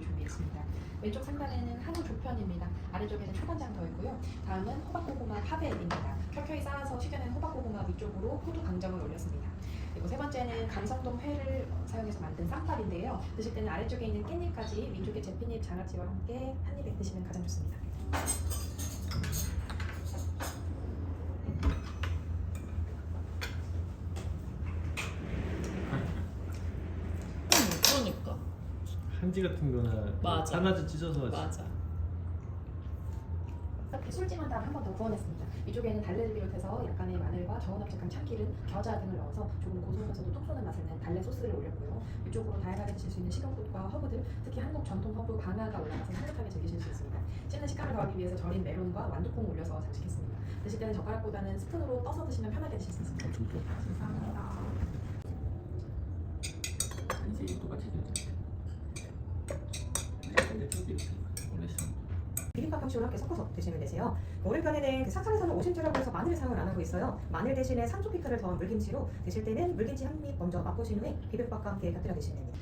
기술로 준비했습니다. 왼쪽 상단에는 한우 조편입니다. 아래쪽에는 초간장 더 있고요. 다음은 호박고구마 파베입니다. 켜켜이 쌓아서 식혀낸 호박고구마 위쪽으로 호두 강정을 올렸습니다. 그리고 세 번째는 감성돔 회를 사용해서 만든 쌈밥인데요. 드실 때는 아래쪽에 있는 깻잎까지 위쪽에 제피잎 장아찌와 함께 한 입에 드시면 가장 좋습니다. 그러니까 한지 같은 거나 맞아. 하나씩 찢어서. 맞아. 이렇게 술찜한 다음 한 번 더 구워냈습니다. 이쪽에는 달래를 비롯해서 약간의 마늘과 저온 압착한 참기름, 겨자 등을 넣어서 조금 고소하면서도 톡 쏘는 맛을 낸 달래 소스를 올렸고요. 이쪽으로 다양하게 드실 수 있는 식용꽃과 허브들, 특히 한국 전통 허브 방아가 올라가서 향긋하게 즐기실 수 있습니다. 씹는 식감을 더하기 위해서 절인 메론과 완두콩을 올려서 장식했습니다. 드실 때는 젓가락보다는 스푼으로 떠서 드시면 편하게 드실 수 있습니다. 좋아. 감사합니다. 이제 똑같이 되죠. 비빔밥 형식으로 함께 섞어서 드시면 되세요. 오른편에는 그 사찰에서는 오심주라고 해서 마늘을 사용을 안 하고 있어요. 마늘 대신에 산초 피클을 더한 물김치로 드실 때는 물김치 한 입 먼저 맛보신 후에 비빔밥과 함께 곁들여 드시면 됩니다.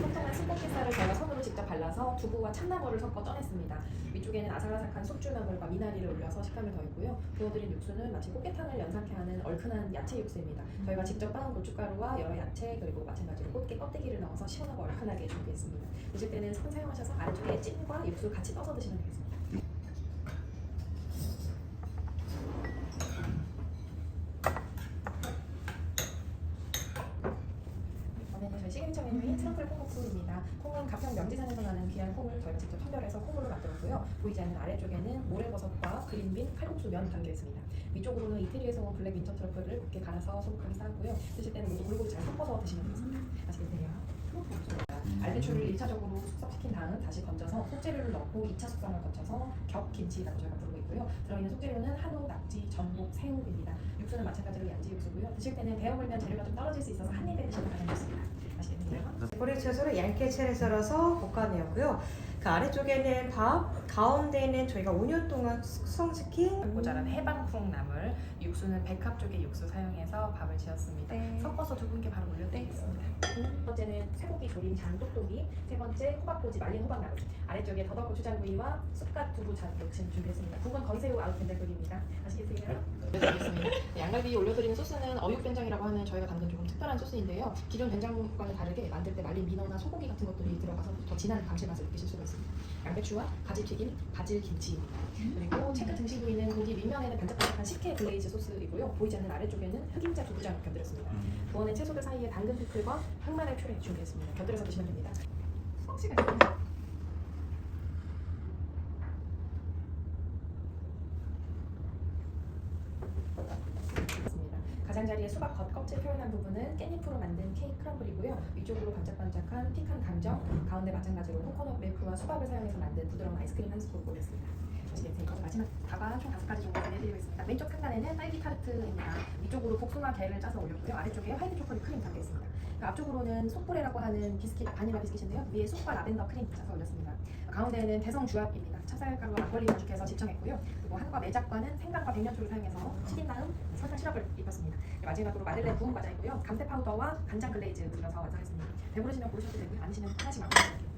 통통한 순대게살을 저희가 손으로 발라서 두부와 참나물을 섞어 떠냈습니다. 위쪽에는 아삭아삭한 숙주나물과 미나리를 올려서 식감을 더했고요. 부어드린 육수는 마치 꽃게탕을 연상케 하는 얼큰한 야채 육수입니다. 저희가 직접 빻은 고춧가루와 여러 야채 그리고 마찬가지로 꽃게 껍데기를 넣어서 시원하고 얼큰하게 준비했습니다. 드실 때는 손 사용하셔서 아래쪽에 찜과 육수 같이 떠서 드시면 되겠습니다. 이번에는 저희 시그니처 트러플 콩국수입니다. 콩은 가평 명지산에서 나는 귀한 콩을 저희가 직접 선별해서 콩으로 만들었고요. 보이지 않는 아래쪽에는 모래버섯과 그린빈 칼국수 면 담겨 있습니다. 위쪽으로는 이태리에서 온 블랙 윈터 트러플을 곱게 갈아서 소복하게 쌓았고요. 드실 때는 모두 골고루 잘 섞어서 드시면 되겠습니다. 맛있게 드세요. 알배추를 1차적으로 숙성시킨 다음 다시 건져서 속재료를 넣고 2차 숙성을 거쳐서 겹김치라고 저희가 부르고 있고요. 들어있는 속재료는 한우, 낙지, 전복, 새우입니다. 육수는 마찬가지로 양지 육수고요. 드실 때는 데워 물면 재료가 좀 떨어질 수 있어서 한 입에 드시면 가장 좋습니다. 드세요. 보리채소를 얇게 채를 썰어서 볶아내었고요. 그 아래쪽에는 밥, 가운데는 저희가 5년 동안 숙성시킨 모자란 해방풍 나물, 육수는 백합 쪽의 육수 사용해서 밥을 지었습니다. 네. 섞어서 두 분께 바로 올려드리겠습니다. 첫 번째는 쇠고기 조림 장독도기, 세 번째 호박꼬지 말린 호박나물, 아래쪽에 더덕 고추장구이와 쑥갓 두부 잔뜩 지금 준비했습니다. 국은 건새우 아웃텐들국입니다. 맛있게 드세요. 양갈비 올려드리는 소스는 어육된장이라고 하는 저희가 담근 조금 특별한 소스인데요. 기존 된장과는 다르게 만들 때 말린 민어나 소고기 같은 것들이 들어가서 더 진한 감칠맛을 느끼실 수가 있습니다. 양배추와 바질튀김, 바질김치입니다. 그리고 체크 등심 부위는 고기 윗면에는 반짝반짝한 식혜 글레이즈 소스이고요. 보이지 않는 아래쪽에는 흑임자 두부장을 곁들였습니다. 부어낸 채소들 사이에 당근 피클과 흑마늘 퓨레 준비했습니다. 곁들여서 드시면 됩니다. 시간 있습니다. 가장자리에 수박 겉 껍질 표현한 부분은 깻잎으로 만든 케이크 크럼블이고요. 위쪽으로 반짝반짝한 피칸 감정, 가운데 마찬가지로 코코넛 밀크와 수박을 사용해서 만든 부드러운 아이스크림 한 스푼 올렸습니다. 맛있게 드세요. 마지막 다과 총 다섯 가지 정도 준비해드리고 있습니다. 왼쪽 상단에는 딸기 타르트입니다. 위쪽으로 복숭아 게를 짜서 올렸고요. 아래쪽에 화이트 초콜릿 크림 담겨 있습니다. 그 앞쪽으로는 숯불에라고 하는 비스킷, 바닐라 비스킷인데요. 위에 쑥과 라벤더 크림 짜서 올렸습니다. 가운데는 대성 주압입니다. 찹쌀가루와 막걸리 반죽해서 집청했고요. 그리고 한과 매작과는 생강과 백년초를 사용해서 튀긴 다음 설탕 시럽을 입혔습니다. 마지막으로 마들렌 부은 과자이고요. 감태 파우더와 간장 글레이즈 들어서 완성했습니다. 배부르시면 고르셔도 되고요. 아니시면 하나씩 맛보셔도 돼요.